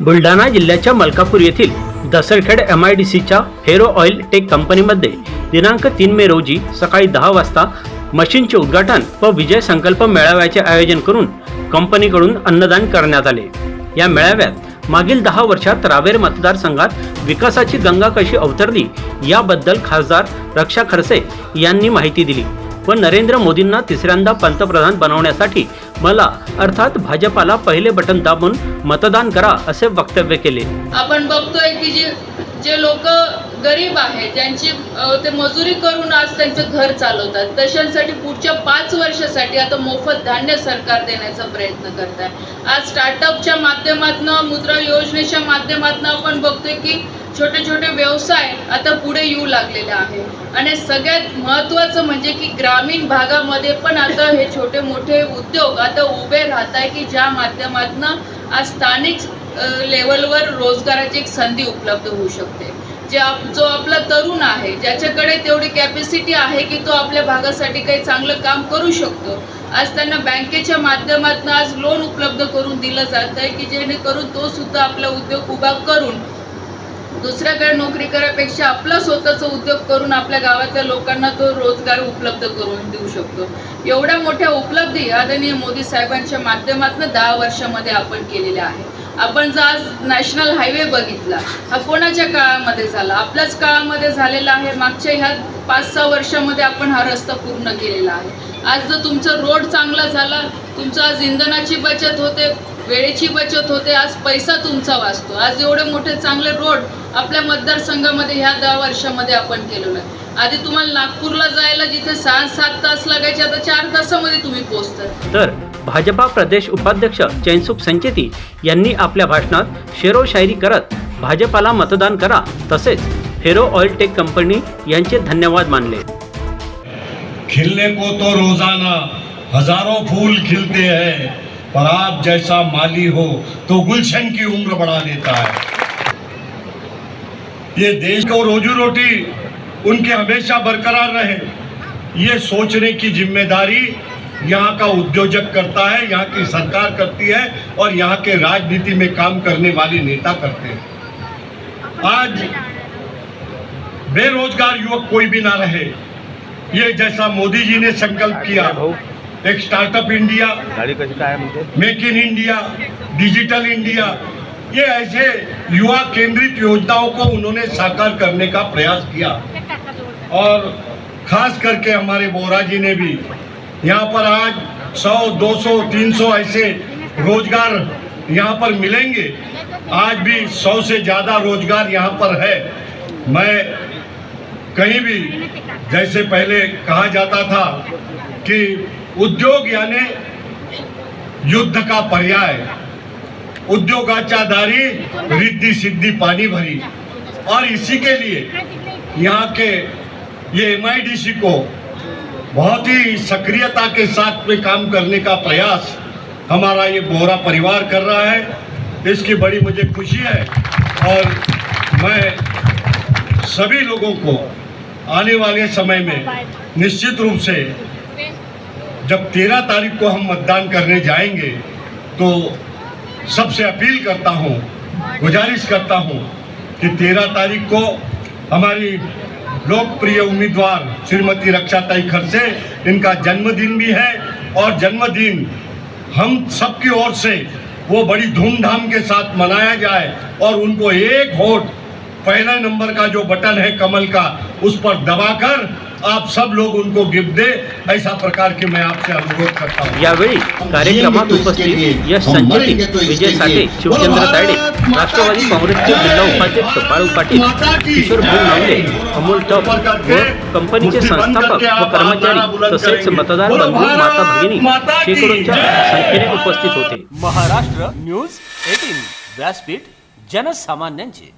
बुलढाणा जिल्ह्याच्या मलकापूर येथील दसरखेड M I D सीच्या हेरो ऑइल टेक कंपनीमध्ये दिनांक तीन मे रोजी सकाळी दहा वाजता मशीनचे उद्घाटन व विजय संकल्प मेळाव्याचे आयोजन करून कंपनीकडून अन्नदान करण्यात आले. या मेळाव्यात मागील दहा वर्षात रावेर मतदारसंघात विकासाची गंगा कशी अवतरली याबद्दल खासदार रक्षा खडसे यांनी माहिती दिली. व नरेंद्र मोदींना तिसऱ्यांदा पंतप्रधान बनवण्यासाठी मला अर्थात भाजपाला पहिले बटन दाबून मतदान करा असे वक्तव्य केले. आपण बघतोय की जे जे लोक गरीब आहेत ज्यांची ते मजुरी करून आज त्यांचं घर चालवतात. तशांसाठी पुढच्या पाच वर्षासाठी आता मोफत धान्य सरकार देण्याचा प्रयत्न करत आहे आज स्टार्टअपच्या माध्यमातून मुद्रा योजनेच्या माध्यमातून आपण बघतोय की छोटे छोटे व्यवसाय आता पुढे येऊ लागलेले आहे. आणि सगळ्यात महत्त्वाचं म्हणजे की ग्रामीण भागामध्ये पण आता हे छोटे मोठे उद्योग आता उभे राहत आहे की ज्या माध्यमातून आज स्थानिक लेवलवर रोजगाराची एक संधी उपलब्ध होऊ शकते. जे आप जो आपला तरुण आहे ज्याच्याकडे तेवढी कॅपॅसिटी आहे की तो आपल्या भागासाठी काही चांगलं काम करू शकतो. आज त्यांना बँकेच्या माध्यमातून आज लोन उपलब्ध करून दिलं जात आहे की जेणेकरून तो सुद्धा आपला उद्योग उभा करून दुसऱ्याकडे नोकरी करायपेक्षा आपला स्वतःचा उद्योग करून आपल्या गावातल्या लोकांना तो रोजगार उपलब्ध करून देऊ शकतो. एवढ्या मोठ्या उपलब्धी आदरणीय मोदी साहेबांच्या माध्यमातून दहा वर्षामध्ये आपण केलेल्या आहे. आपण जर आज नॅशनल हायवे बघितला हा कोणाच्या काळामध्ये झाला? आपल्याच काळामध्ये झालेला आहे. मागच्या ह्या पाच सहा वर्षामध्ये आपण हा रस्ता पूर्ण केलेला आहे. आज जर तुमचा रोड चांगला झाला तुमचं आज इंधनाची बचत होते वेळेची बचत होते आज पैसा तुमचा वाचतो. आज एवढे मोठे चांगले रोड आपल्या मतदारसंघामध्ये ह्या दहा वर्षामध्ये आपण केलेलं आहे आधी तुम्हाला नागपूरला जायला जिथे सहा सात तास लागायचे आता चार तासामध्ये तुम्ही पोहोचतात तर भाजपा प्रदेश उपाध्यक्ष चैनसुख संचेती यांनी आपल्या भाषणात शेरोशायरी करत भाजपाला मतदान करा तसेच हेरो ऑइल टेक कंपनी यांचे धन्यवाद मानले. खिलने को तो रोजाना हजारों फूल खिलते हैं। पर आप जैसा माली हो तो गुलशन की उम्र बढ़ा देता है। ये देश को रोजी रोटी उनकी हमेशा बरकरार रहे। ये सोचने की ज़िम्मेदारी यहाँ का उद्योजक करता है, यहाँ की सरकार करती है और यहाँ के राजनीति में काम करने वाले नेता करते हैं। आज बेरोजगार युवक कोई भी ना रहे। ये जैसा मोदी जी ने संकल्प किया एक startup India make in India digital India ये ऐसे युवा केंद्रित योजनाओं को उन्होंने साकार करने का प्रयास किया। और खास करके हमारे बोरा जी ने भी। यहाँ पर आज 100, 200, 300 ऐसे रोज़गार यहाँ पर मिलेंगे। आज भी 100 से ज़्यादा रोज़गार यहाँ पर है। मैं कहीं भी जैसे पहले कहा जाता था कि उद्योग यानी युद्ध का पर्याय। उद्योगाच्या दारी रिद्धी सिद्धि पानी भरी। और इसी के लिए यहाँ के ये एमआईडीसी को बहुत ही सक्रियता के साथ में काम करने का प्रयास हमारा ये बोरा परिवार कर रहा है। इसकी बड़ी मुझे खुशी है और मैं सभी लोगों को आने वाले समय में निश्चित रूप से जब तेरह तारीख को हम मतदान करने जाएँगे तो सबसे अपील करता हूँ, गुजारिश करता हूँ कि तेरह तारीख को हमारी लोकप्रिय उम्मीदवार श्रीमती रक्षाताई खड़से इनका जन्मदिन भी है और जन्मदिन हम सबकी ओर से वो बड़ी धूमधाम के साथ मनाया जाए और उनको एक वोट पहला नंबर का जो बटन है कमल का उस पर दबाकर आप सब लोग उनको गिफ्ट दे। ऐसा प्रकार के मैं आपसे अनुरोध करता हूँ। यावेळी कार्यक्रमात उपस्थित यश संचेती विजय साठे शिवचंद्र तायडे राष्ट्रवादी काँग्रेसचे जिल्हा उपाध्यक्ष बाळू पाटील किशोर भाऊ नावले अमोल टप व कंपनीचे संस्थापक व कर्मचारी तसेच मतदार बंधू माता भगिनी शेकडोंच्या संख्येने उपस्थित होते. महाराष्ट्र न्यूज एटीन व्यासपीठ जनसामान्यांचे.